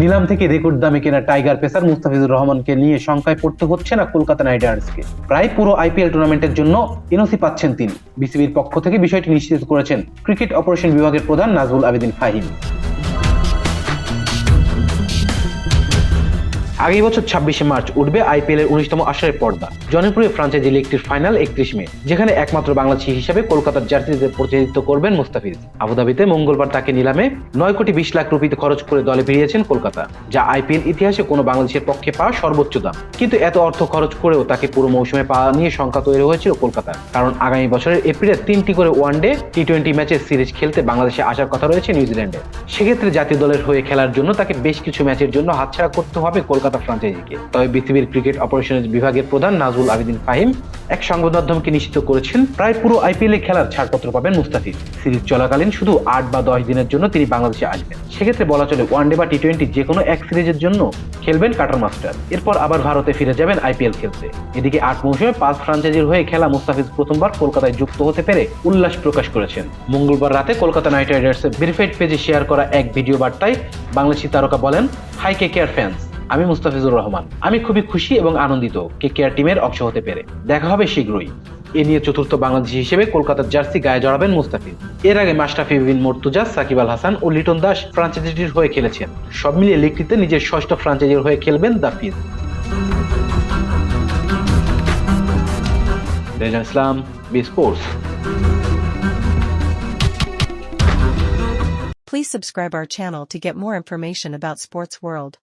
নিলাম থেকে রেকর্ড দামে কেনা টাইগার পেসার মুস্তাফিজুর রহমানকে নিয়ে শঙ্কায় পড়তে হচ্ছে না কলকাতা নাইট রাইডার্সকে। প্রায় পুরো আইপিএল টুর্নামেন্টের জন্য এনওসি পাচ্ছেন তিনি। বিসিবির পক্ষ থেকে বিষয়টি নিশ্চিত করেছেন ক্রিকেট অপারেশন বিভাগের প্রধান নাজবুল আবেদিন ফাহিম। আগামী বছর ছাব্বিশে মার্চ উঠবে আইপিএল এর উনিশতম আসরের পর্দা। জনপ্রিয় ফ্রাঞ্চাইজি লিগটির ফাইনাল একত্রিশ মে, যেখানে একমাত্র বাংলাদেশি হিসেবে কলকাতার জার্সিতে প্রতিনিধিত্ব করবেন মুস্তাফিজ। আবুধাবিতে মঙ্গলবার তাকে নিলামে নয় কোটি বিশ লাখ রুপিতে খরচ করে দলে ফিরিয়েছেন কলকাতা, যা আইপিএল ইতিহাসে কোনো বাংলাদেশের পক্ষে পাওয়া সর্বোচ্চ দাম। কিন্তু এত অর্থ খরচ করেও তাকে পুরো মৌসুমে পাওয়া নিয়ে শঙ্কা তৈরি হয়েছিল কলকাতার কারণ আগামী বছরের এপ্রিলে তিনটি করে ওয়ানডে টি টোয়েন্টি ম্যাচের সিরিজ খেলতে বাংলাদেশে আসার কথা রয়েছে নিউজিল্যান্ডে। সেক্ষেত্রে জাতীয় দলের হয়ে খেলার জন্য তাকে বেশ কিছু ম্যাচের জন্য হাতছাড়া করতে হবে কলকাতা। ফ্রাঞ্চাইজিকে তবে বিসিবির ক্রিকেট অপারেশনের বিভাগের প্রধান নাজুল আবেদিন ফাহিম এক সংবাদ মাধ্যমকে নিশ্চিত করেছেন। প্রায় পুরো আইপিএল খেলার ছাড়পত্র পাবেন মুস্তাফিজ। সিরিজ চলাকালীন শুধু আট বা দশ দিনের জন্য তিনি বাংলাদেশে আসবেন। সেক্ষেত্রে বলা চলে ওয়ানডে বা টি টোয়েন্টি যে কোনো এক সিরিজের জন্য খেলবেন কাটার মাস্টার। এরপর আবার ভারতে ফিরে যাবেন আইপিএল খেলতে। এদিকে আট মৌসুমে পাঁচ ফ্রাঞ্চাইজির হয়ে খেলা মুস্তাফিজ প্রথমবার কলকাতায় যুক্ত হতে পেরে উল্লাস প্রকাশ করেছেন। মঙ্গলবার রাতে কলকাতা নাইট রাইডার্সের ভেরিফাইড পেজে শেয়ার করা এক ভিডিও বার্তায় বাংলাদেশি তারকা বলেন, হাই কে কেয়ার ফ্যান্স। আমি মুস্তাফিজুর রহমান। আমি খুবই খুশি এবং আনন্দিত কে কেয়ার টিমের অংশ হতে পেরে। দেখা হবে শীঘ্রই। এ নিয়ে চতুর্থ বাংলাদেশি হিসেবে কলকাতার জার্সি গায়ে জড়াবেন মুস্তাফিজ। এর আগে মাস্টাফি বিন মর্তুজা, সাকিব আল হাসান ও লিটন দাস ফ্রাঞ্চাইজিটির হয়ে খেলেছেন। সব মিলিয়ে লিগটিতে নিজের ষষ্ঠ ফ্রাঞ্চাইজির হয়ে খেলবেন the Fizz Islam, B sports. Please subscribe our channel to get more information about sports world.